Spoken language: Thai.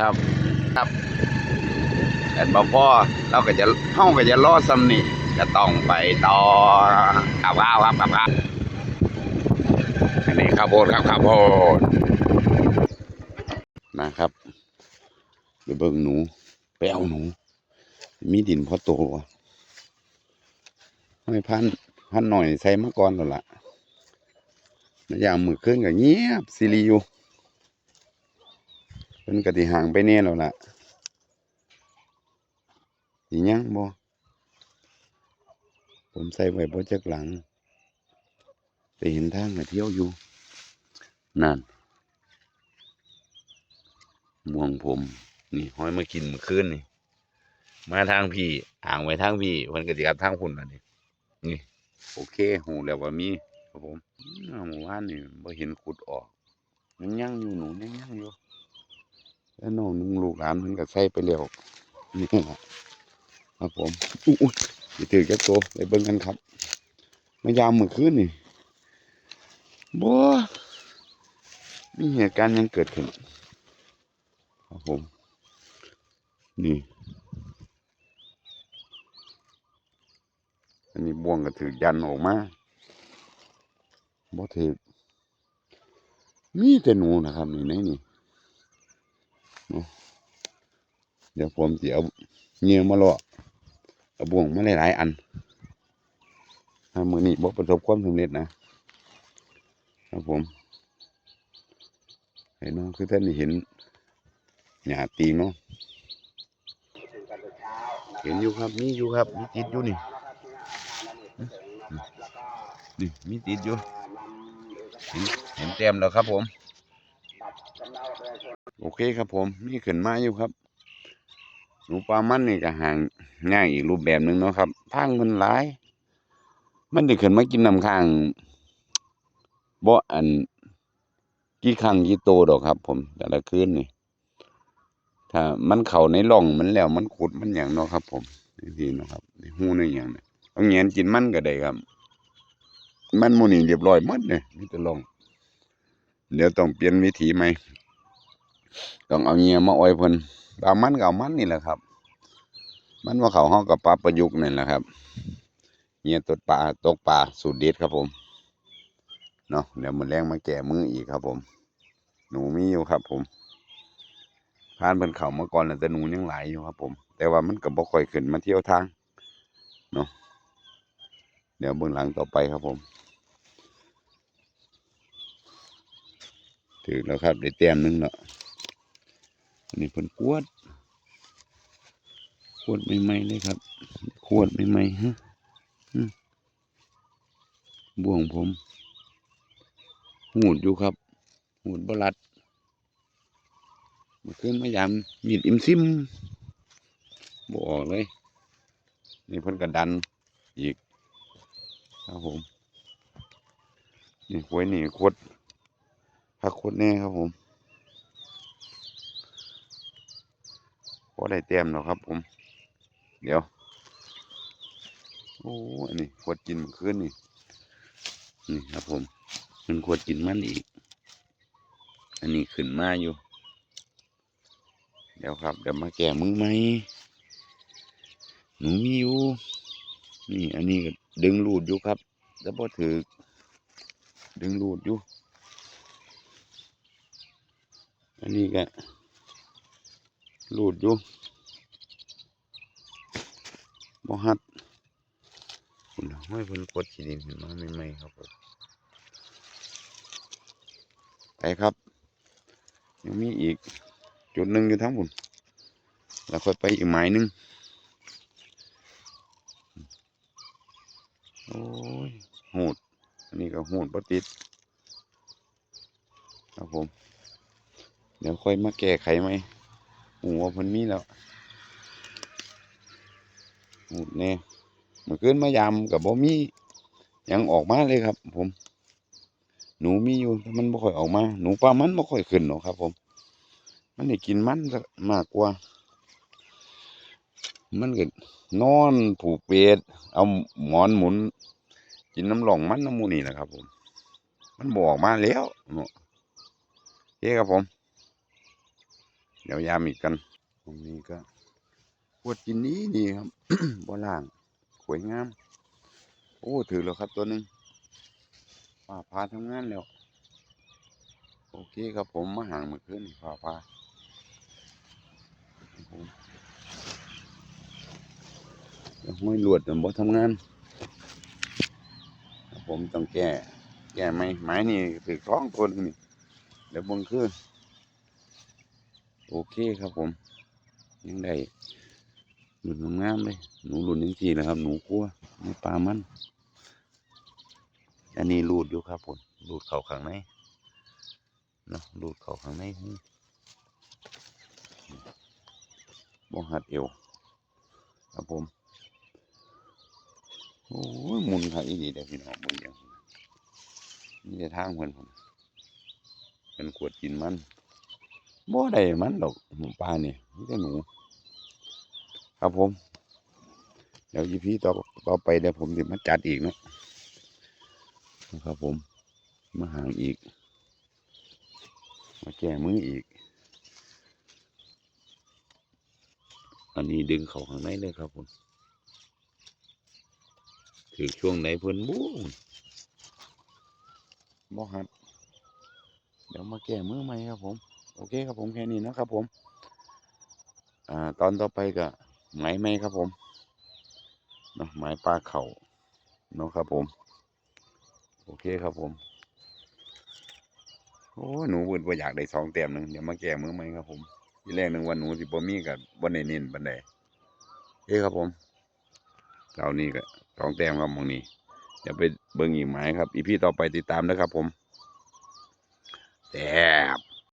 ครับครับแต่บ่พ่อเราก็จะเฮาก็จะรอซ้ำนี่จะต้องไปต่อกับข้าวครับกับข้าวอันนี้ข้าวโพดครับข้าวโพดนะครับไปเบิ่งหนูไปเอาหนู มีดินพอโตวะให้พันพันหน่อยใส่มาก่อนแล้วล่ะมันยามมือขึ้นก็เงียบซิริอยู่ เพิ่นก็สิห่างไปแน่แล้วล่ะสิยังบ่ผมใส่ไว้บ่จักหลังแต่เห็นทางมาเที่ยวอยู่นั่นม่วงผม นี่ห้อยมากินเมื่อคืนนี่ มาทางพี่อ่างไว้ทางพี่มันก็สิกลับทางคุณล่ะนี่นี่ โอเคหูแล้วว่ามีครับผมอ้าวเมื่อวานนี่บ่เห็นขุดออกมันยังอยู่หนูยังยังอยู่ แล้วน้องนุ่งลูกหลานเพิ่นก็ใส่ไปแล้วนี่ล่ะครับผมอุ้ยถือจักโตไปเบิ่งกันครับมายามมื้อคืนนี่บ่มีเหตุการณ์ยังเกิดขึ้นครับผม นี่ อันนี้บ่วงก็ถือยันออกมาบ่ถือมีแต่หนูนะครับนี่ในนี่ เดี๋ยวผมสิเอาเงี้ยมาล่อเอาบ่วงมาหลายๆอันถ้ามือนี้บ่ประสบความสำเร็จนะครับผมให้น้องคือท่านเห็นหญ้าตีเนาะเห็นอยู่ครับมีอยู่ครับมีติดอยู่นี่นี่มีติดอยู่เห็นเต็มแล้วครับผม โอเคครับผมมีขึ้นมาอยู่ครับหนูปลามันนี่ก็ห่างง่ายอีกรูปแบบหนึ่งเนาะครับทางมันหลาย มันได้ขึ้นมากินน้ำข้างบ่อันกี่ครั้งกี่โตดอกครับ ผม แต่ละคืนนี่ถ้ามันเข้าในร่องมันแล้วมันขุดมันอย่างเนาะครับ ผมนี่เนาะครับหูในอย่างเนี่ยเอาเงียนกินมันก็ได้ครับ มันหมูนี่เรียบร้อยหมดเลยมีแต่ลอง เดี๋ยวต้องเปลี่ยนวิธีใหม ต้องเอาเงียมาอ้อยเพิ่นเอามันก็เอามันนี่แหละครับ มันว่าเขาห้องกับปลาประยุกต์นี่แหละครับเงียตดปลาตกปลาสูตรเด็ดครับผมเนาะเดี๋ยวมันแรงมาแก่มืออีกครับผม หนูมีอยู่ครับผมพานเพิ่นเขามาก่อนแต่หนูยังไหลยอยู่ครับผม แต่ว่ามันก็บ่ค่อยขึ้นมาเที่ยวทางเนาะเดี๋ยวเบื้องหลังต่อไปครับผมถือแล้วครับได้แต้มหนึงแล้ว อันนี้เพิ่นกวดขวดใหม่ๆเลยครับขวดใหม่ๆฮะบ่วงผม หูดอยู่ครับ หูดบลัดมาขึ้นมายามมีดอิมซิมบออกเลย นี่เพิ่นกระดันอีก ครับผม นี่หวยนี่ขวดพักขวดแน่ครับผม พอได้เต็มแล้วครับ ผม เดี๋ยว โอ้อันนี้ขวดกินมื่อคืนนี่ นี่ครับผม มันขวดกินมันอีก อันนี้ขึ้นมาอยู่ เดี๋ยวครับ เดี๋ยวมาแก่มือไหม หนูมีอยู่ นี่ อันนี้ก็ดึงรูดอยู่ครับ แล้วพอถือ ดึงรูดอยู่ อันนี้ก็ รูดอยู่บ่ฮัดคุณห้อยเพิ่นกดขีดินขึ้นมาใหม่ๆครับผมไปครับ ยังมีอีกจุดหนึ่งอยู่ทั้งหมดแล้วค่อยไปอีกหมายหนึง โอ้ยโหด อันนี้ก็โหดปติด ครับผม เดี๋ยวค่อยมาแก้ไขไหม หัวาเพิ่นมีแล้วโหดแน่เมื่อคืนมายามกับบ่มียังออกมาเลยครับ ผม หนูมีอยู่มันบ่ค่อยออกมา หนูปลามันบ่ค่อยขึ้นหรอกครับ ผม มันได้กินมันมากกว่า มันก็นอนผูกเปดเอาหมอนหมุน กินน้ำหลองมันน้ำมูนี่แหละครับ ผม มันบออกมาแล้วเนาะโอเคครับผม เดี๋ยวยามอีกกัน ตรงนี้ก็ปวดกินนี้ดีครับบ่ล่างสวยงาม โอ้ถือแล้วครับตัวหนึ่งฝ่าพาทำงานแล้ว โอเคครับผมมาห่างมื่อคืนฝ่าพาครับผมแล้วห้อยลวดน่บ่ทำงาน ผมต้องแก้ แก้ไหมไม้นี่ถือท้องตัวนึงนี่เดี๋ยวบงคือ โอเคครับผม ยังได้หลุนงามเลยหนูหลุนยังทีนะครับ หนูกลัวไม่ปลามันอันนี้รูดอยู่ครับผมรูดเข่าข้างในเนาะรูดเข่าข้างในหูบ่หัดเอวครับผมโอ้ยมุนค่ะอีดีเด้อพี่น้องมึงอย่างนี่จะทางเพิ่นผมเป็นขวดกินมัน บ่ได้มันดอกหมูปลานี่มีแต่หนู ครับผม เดี๋ยวยีพีต่อต่อไปเดี๋ยวผมจะมาจัดอีกนะนะครับผม มาห่างอีก มาแก้มืออีก อันนี้ดึงเขาข้างในเลยครับผมถือช่วงไหนเพิ่นบู๊บ่หัดเดี๋ยวมาแก้มือใหม่ครับผม โอเคครับผมแค่นี้นะครับผม อ่า ตอนต่อไปก็ไหมไหมครับผมเนาะไหมปลาเข่าเนาะครับผม โอเคครับผม โอ้หนูเวิร์ดว่าอยากได้สองแต้มหนึ่งเดี๋ยวมาแก้มือไหมครับผมทีแรกหนึ่งวันหนูสิบ่มีกับบ่ได้เน้นบันไดเอ้ครับผมเรานี่ก็สองแต้มครับมองนี้เดี๋ยวไปเบิ่งอีกหมายครับ อีพี่ต่อไปติดตามนะครับผมแต้ม